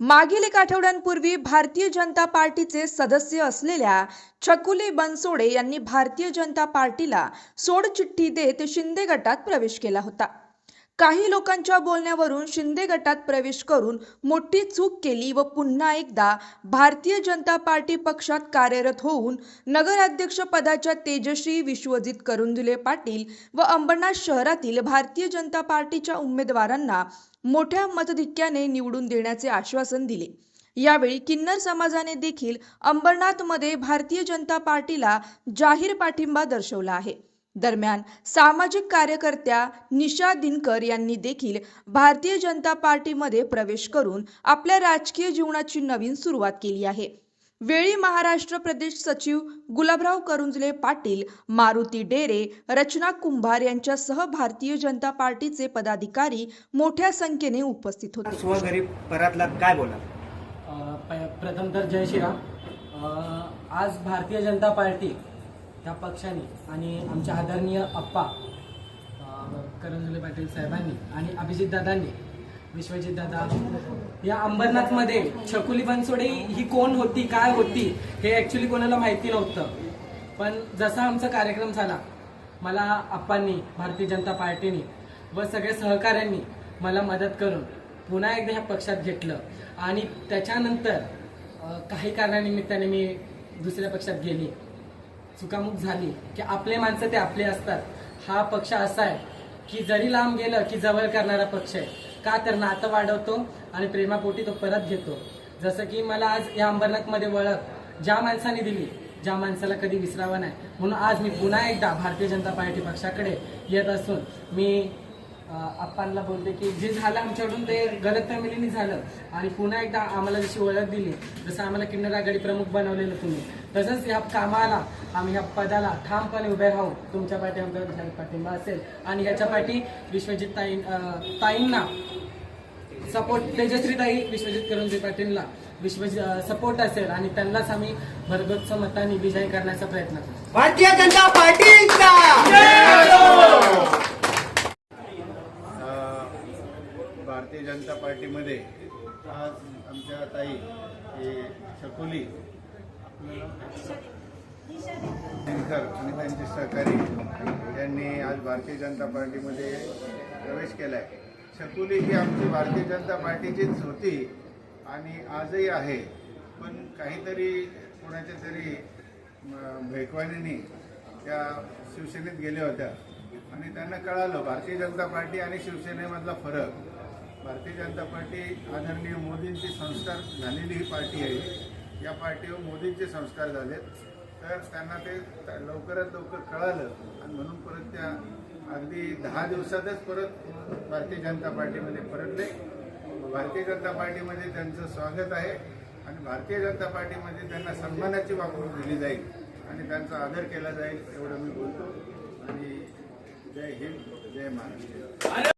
मागील एक आठवड्यांपूर्वी भारतीय जनता पार्टीचे सदस्य असलेल्या छकुली बनसोडे यांनी भारतीय जनता पार्टीला सोडचिठ्ठी देत शिंदे गटात प्रवेश केला होता. काही लोकांच्या बोलण्यावरून शिंदे गटात प्रवेश करून मोठी चूक केली व पुन्हा एकदा भारतीय जनता पार्टी पक्षात कार्यरत होऊन नगराध्यक्ष पदाच्या तेजश्री विश्वजित करुंदुले पाटील व अंबरनाथ शहरातील भारतीय जनता पार्टीच्या उमेदवारांना मोठ्या मतधिक्याने निवडून देण्याचे आश्वासन दिले. यावेळी किन्नर समाजाने देखील अंबरनाथमध्ये भारतीय जनता पार्टीला जाहीर पाठिंबा दर्शवला आहे. दरम्यान सामाजिक कार्यकर्त्या निशा दिनकर यांनी देखील भारतीय जनता पार्टीमध्ये प्रवेश करून आपल्या राजकीय जीवनाची नवीन सुरुवात केली आहे. वेळी महाराष्ट्र प्रदेश सचिव गुलाबराव करुंजले पाटील मारुती डेरे रचना कुंभार यांच्यासह भारतीय जनता पार्टीचे पदाधिकारी मोठ्या संख्येने उपस्थित होते. काय बोला? प्रथम तर जय श्रीराम. आज भारतीय जनता पार्टी ह्या पक्षाने आणि आमच्या आदरणीय अप्पा अ, करंजुले पाटील साहेबांनी आणि अभिजित दादांनी विश्वजित दादा या अंबरनाथमध्ये छकुली बनसोडे ही कोण होती काय होती हे ॲक्च्युली कोणाला माहिती नव्हतं. पण जसा आमचा कार्यक्रम झाला मला अप्पांनी भारतीय जनता पार्टीने व सगळ्या सहकाऱ्यांनी मला मदत करून पुन्हा एकदा ह्या पक्षात घेतलं. आणि त्याच्यानंतर काही कारणानिमित्ताने मी दुसऱ्या पक्षात गेली. चुकामुक झाली की आपले माणसं ते आपले असतात. हा पक्ष असा आहे की जरी लांब गेलं की जवळ करणारा पक्ष आहे. का तर नातं वाढवतो आणि प्रेमापोटी तो परत घेतो. जसं की मला आज या अंबरनाथमध्ये ओळख ज्या माणसाने दिली ज्या माणसाला कधी विसरावं नाही. म्हणून आज मी पुन्हा एकदा भारतीय जनता पार्टी पक्षाकडे येत असून मी आप्पांना बोलते की जे झालं आमच्याकडून ते गलत फॅमिलीने झालं. आणि पुन्हा एकदा आम्हाला जशी ओळख दिली जसं आम्हाला किन्नर आघाडी प्रमुख बनवलेलं तुम्ही तसंच ह्या कामाला आम्ही ह्या पदाला ठामपणे उभे राहू. तुमच्या पाठी आमचा पाठिंबा असेल. आणि ह्याच्या पाठी विश्वजित ताई ताईंना सपोर्ट तेजश्री ताई विश्वजित करंजे पाटीलला विश्वजित सपोर्ट असेल. आणि त्यांनाच आम्ही भरगच्च मताने विजय करण्याचा प्रयत्न करू भारतीय जनता पार्टी अ, भारतीय जनता पार्टीमध्ये आज आमच्या ताई हे शकुली दिनकर आणि त्यांचे सहकारी यांनी आज भारतीय जनता पार्टीमध्ये प्रवेश केला आहे शकुली ही आमची भारतीय जनता पार्टीचीच होती आणि आजही आहे. पण काहीतरी कोणाच्या तरी म, त्या शिवसेनेत गेल्या होत्या. आणि त्यांना कळालं भारतीय जनता पार्टी आणि शिवसेनेमधला फरक. भारतीय जनता पार्टी आदरणीय मोदींचे संस्कार झालेली ही पार्टी आहे. या पार्टीवर मोदींचे संस्कार झालेत. तर त्यांना ते लवकरात लवकर कळालं. आणि म्हणून परत त्या अगदी दहा दिवसातच परत भारतीय जनता पार्टीमध्ये परतले. भारतीय जनता पार्टीमध्ये त्यांचं स्वागत आहे. आणि भारतीय जनता पार्टीमध्ये त्यांना सन्मानाची वागणूक दिली जाईल. आणि त्यांचा आदर केला जाईल एवढं मी बोलतो. आणि जय हिंद जय महाराष्ट्र.